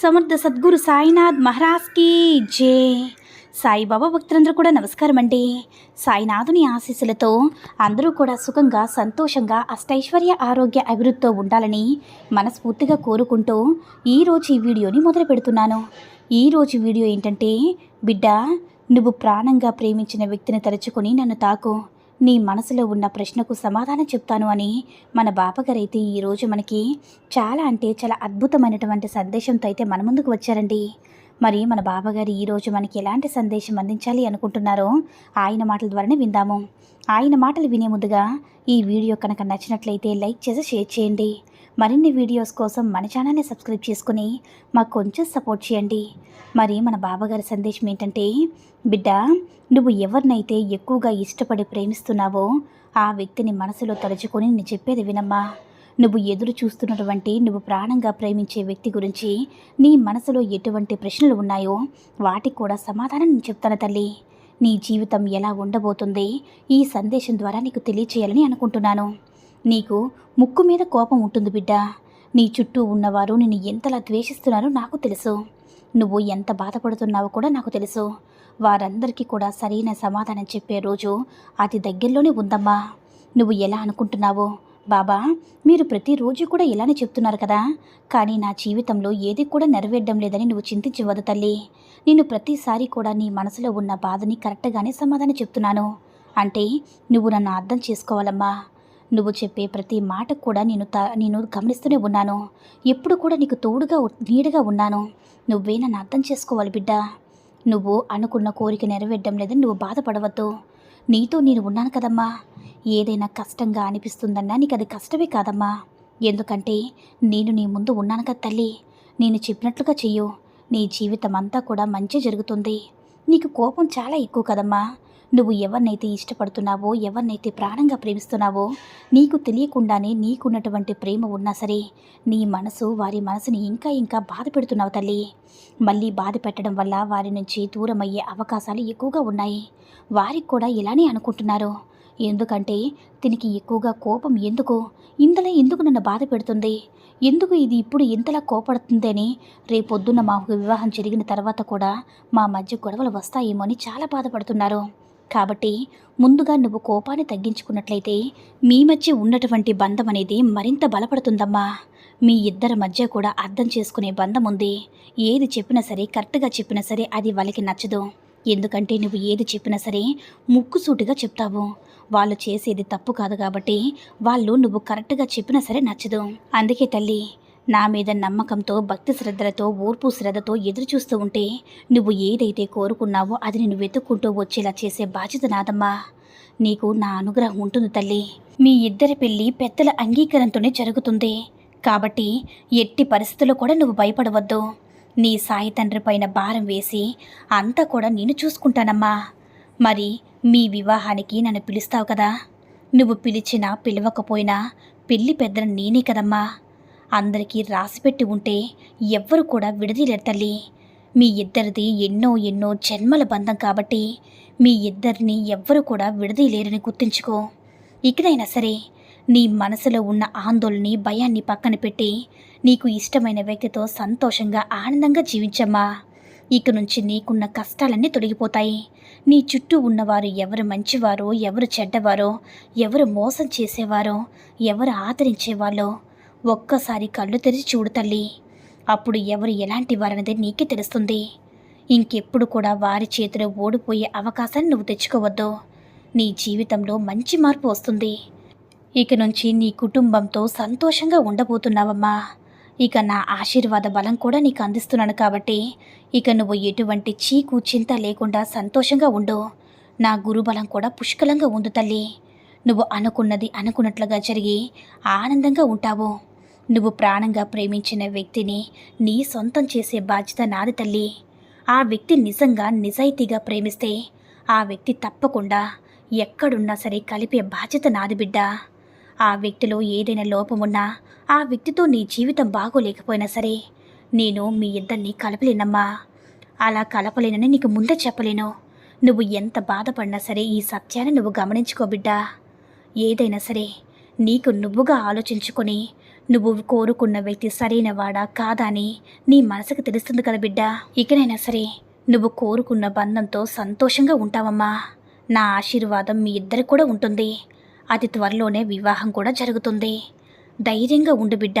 Samartha Sadguru Sainath మహారాజ్కి జే. సాయిబాబా భక్తులందరూ కూడా నమస్కారం అండి. సాయినాథుని ఆశీస్సులతో అందరూ కూడా సుఖంగా సంతోషంగా అష్టైశ్వర్య ఆరోగ్య అభివృద్ధితో ఉండాలని మనస్ఫూర్తిగా కోరుకుంటూ ఈరోజు ఈ వీడియోని మొదలు పెడుతున్నాను. ఈరోజు వీడియో ఏంటంటే బిడ్డ నువ్వు ప్రాణంగా ప్రేమించిన వ్యక్తిని తలుచుకొని నన్ను తాకు. నీ మనసులో ఉన్న ప్రశ్నకు సమాధానం చెప్తాను అని మన బాపగారైతే ఈరోజు మనకి చాలా అంటే చాలా అద్భుతమైనటువంటి సందేశంతో అయితే మన ముందుకు వచ్చారండి. మరి మన బాబాగారు ఈరోజు మనకి ఎలాంటి సందేశం అందించాలి అనుకుంటున్నారో ఆయన మాటల ద్వారానే విందాము. ఆయన మాటలు వినే ముందుగా ఈ వీడియో కనుక నచ్చినట్లయితే లైక్ చేసి షేర్ చేయండి. మరిన్ని వీడియోస్ కోసం మన ఛానల్ని సబ్స్క్రైబ్ చేసుకుని మాకు కొంచెం సపోర్ట్ చేయండి. మరి మన బాబాగారి సందేశం ఏంటంటే బిడ్డ నువ్వు ఎవరినైతే ఎక్కువగా ఇష్టపడి ప్రేమిస్తున్నావో ఆ వ్యక్తిని మనసులో తలుచుకొని నేను చెప్పేది వినమ్మా. నువ్వు ఎదురు చూస్తున్నటువంటి నువ్వు ప్రాణంగా ప్రేమించే వ్యక్తి గురించి నీ మనసులో ఎటువంటి ప్రశ్నలు ఉన్నాయో వాటికి కూడా సమాధానం నేను చెప్తాను తల్లి. నీ జీవితం ఎలా ఉండబోతుంది? ఈ సందేశం ద్వారా నీకు తెలియచేయాలని అనుకుంటున్నాను. నీకు ముక్కు మీద కోపం ఉంటుంది బిడ్డ. నీ చుట్టూ ఉన్నవారు నిన్ను ఎంతలా ద్వేషిస్తున్నారో నాకు తెలుసు. నువ్వు ఎంత బాధపడుతున్నావో కూడా నాకు తెలుసు. వారందరికీ కూడా సరైన సమాధానం చెప్పే రోజు అతి దగ్గరలోనే ఉందమ్మా. నువ్వు ఎలా అనుకుంటున్నావో? బాబా మీరు ప్రతిరోజు కూడా ఇలానే చెప్తున్నారు కదా. కానీ నా జీవితంలో ఏది కూడా నెరవేరడం లేదని నువ్వు చింతించవద్దు తల్లి. నేను ప్రతిసారి కూడా నీ మనసులో ఉన్న బాధని కరెక్ట్గానే సమాధానం చెప్తున్నాను. అంటే నువ్వు నన్ను అర్థం చేసుకోవాలమ్మా. నువ్వు చెప్పే ప్రతి మాట కూడా నేను త నేను గమనిస్తూనే ఉన్నాను. ఎప్పుడు కూడా నీకు తోడుగా నీడగా ఉన్నాను. నువ్వే నన్ను అర్థం చేసుకోవాలి బిడ్డ. నువ్వు అనుకున్న కోరిక నెరవేరడం లేదని నువ్వు బాధపడవద్దు. నీతో నేను ఉన్నాను కదమ్మా. ఏదైనా కష్టంగా అనిపిస్తుందన్నా నీకు అది కష్టమే కాదమ్మా. ఎందుకంటే నేను నీ ముందు ఉన్నాను కదా తల్లి. నేను చెప్పినట్లుగా చెయ్యు. నీ జీవితం అంతా కూడా మంచి జరుగుతుంది. నీకు కోపం చాలా ఎక్కువ కదమ్మా. నువ్వు ఎవరినైతే ఇష్టపడుతున్నావో ఎవరినైతే ప్రాణంగా ప్రేమిస్తున్నావో నీకు తెలియకుండానే నీకున్నటువంటి ప్రేమ ఉన్నా సరే నీ మనసు వారి మనసుని ఇంకా ఇంకా బాధ పెడుతున్నావు తల్లి. మళ్ళీ బాధ పెట్టడం వల్ల వారి నుంచి దూరం అయ్యే అవకాశాలు ఎక్కువగా ఉన్నాయి. వారికి కూడా ఇలానే అనుకుంటున్నారు. ఎందుకంటే దీనికి ఎక్కువగా కోపం ఎందుకు? ఇంతలో ఎందుకు నన్ను బాధ పెడుతుంది? ఎందుకు ఇది ఇప్పుడు ఇంతలా కోపడుతుంది అని రేపొద్దున్న మాకు వివాహం జరిగిన తర్వాత కూడా మా మధ్య గొడవలు వస్తాయేమో అని చాలా బాధపడుతున్నారు. కాబట్టి ముందుగా నువ్వు కోపాన్ని తగ్గించుకున్నట్లయితే మీ మధ్య ఉన్నటువంటి బంధం అనేది మరింత బలపడుతుందమ్మా. మీ ఇద్దరి మధ్య కూడా అర్థం చేసుకునే బంధం ఉంది. ఏది చెప్పినా సరే కరెక్ట్గా చెప్పినా సరే అది వాళ్ళకి నచ్చదు. ఎందుకంటే నువ్వు ఏది చెప్పినా సరే ముక్కుసూటిగా చెప్తావు. వాళ్ళు చేసేది తప్పు కాదు కాబట్టి వాళ్ళు నువ్వు కరెక్ట్గా చెప్పినా సరే నచ్చదు. అందుకే తల్లి నా మీద నమ్మకంతో భక్తి శ్రద్ధలతో ఓర్పు శ్రద్ధతో ఎదురు చూస్తూ ఉంటే నువ్వు ఏదైతే కోరుకున్నావో అది నేను వెతుక్కుంటూ వచ్చేలా చేసే బాధ్యత నాదమ్మా. నీకు నా అనుగ్రహం ఉంటుంది తల్లి. మీ ఇద్దరి పెళ్ళి పెద్దల అంగీకారంతోనే జరుగుతుంది. కాబట్టి ఎట్టి పరిస్థితుల్లో కూడా నువ్వు భయపడవద్దు. నీ సాయి తండ్రి పైన భారం వేసి అంతా కూడా నేను చూసుకుంటానమ్మా. మరి మీ వివాహానికి నన్ను పిలుస్తావు కదా? నువ్వు పిలిచినా పిలవకపోయినా పెళ్ళి పెద్దలు నేనే కదమ్మా. అందరికీ రాసిపెట్టి ఉంటే ఎవ్వరు కూడా విడదీలేరు తల్లి. మీ ఇద్దరిది ఎన్నో ఎన్నో జన్మల బంధం కాబట్టి మీ ఇద్దరిని ఎవ్వరు కూడా విడదీయలేరని గుర్తుంచుకో. ఇకనైనా సరే నీ మనసులో ఉన్న ఆందోళనని భయాన్ని పక్కన పెట్టి నీకు ఇష్టమైన వ్యక్తితో సంతోషంగా ఆనందంగా జీవించమ్మా. ఇక నుంచి నీకున్న కష్టాలన్నీ తొలగిపోతాయి. నీ చుట్టూ ఉన్నవారు ఎవరు మంచివారో ఎవరు చెడ్డవారో ఎవరు మోసం చేసేవారో ఎవరు ఆదరించేవాళ్ళో ఒక్కసారి కళ్ళు తెరిచి చూడు తల్లి. అప్పుడు ఎవరు ఎలాంటి వారనేది నీకే తెలుస్తుంది. ఇంకెప్పుడు కూడా వారి చేతిలో ఓడిపోయే అవకాశాన్ని నువ్వు తెచ్చుకోవద్దు. నీ జీవితంలో మంచి మార్పు వస్తుంది. ఇక నుంచి నీ కుటుంబంతో సంతోషంగా ఉండబోతున్నావమ్మా. ఇక నా ఆశీర్వాద బలం కూడా నీకు అందిస్తున్నాను కాబట్టి ఇక నువ్వు ఎటువంటి చీకు చింత లేకుండా సంతోషంగా ఉండు. నా గురుబలం కూడా పుష్కలంగా ఉంది తల్లి. నువ్వు అనుకున్నది అనుకున్నట్లుగా జరిగి ఆనందంగా ఉంటావు. నువ్వు ప్రాణంగా ప్రేమించిన వ్యక్తిని నీ సొంతం చేసే బాధ్యత నాది తల్లి. ఆ వ్యక్తి నిజంగా నిజాయితీగా ప్రేమిస్తే ఆ వ్యక్తి తప్పకుండా ఎక్కడున్నా సరే కలిపే బాధ్యత నాది బిడ్డ. ఆ వ్యక్తిలో ఏదైనా లోపమున్నా ఆ వ్యక్తితో నీ జీవితం బాగోలేకపోయినా సరే నేను మీ ఇద్దరిని కలపలేనమ్మా. అలా కలపలేనని నీకు ముందే చెప్పలేను. నువ్వు ఎంత బాధపడినా సరే ఈ సత్యాన్ని నువ్వు గమనించుకో బిడ్డా. ఏదైనా సరే నీకు నువ్వుగా ఆలోచించుకొని నువ్వు కోరుకున్న వ్యక్తి సరైనవాడా కాదా అని నీ మనసుకు తెలుస్తుంది కదా బిడ్డ. ఇకనైనా సరే నువ్వు కోరుకున్న బంధంతో సంతోషంగా ఉంటావమ్మా. నా ఆశీర్వాదం మీ ఇద్దరు కూడా ఉంటుంది. అతి త్వరలోనే వివాహం కూడా జరుగుతుంది. ధైర్యంగా ఉండు బిడ్డ.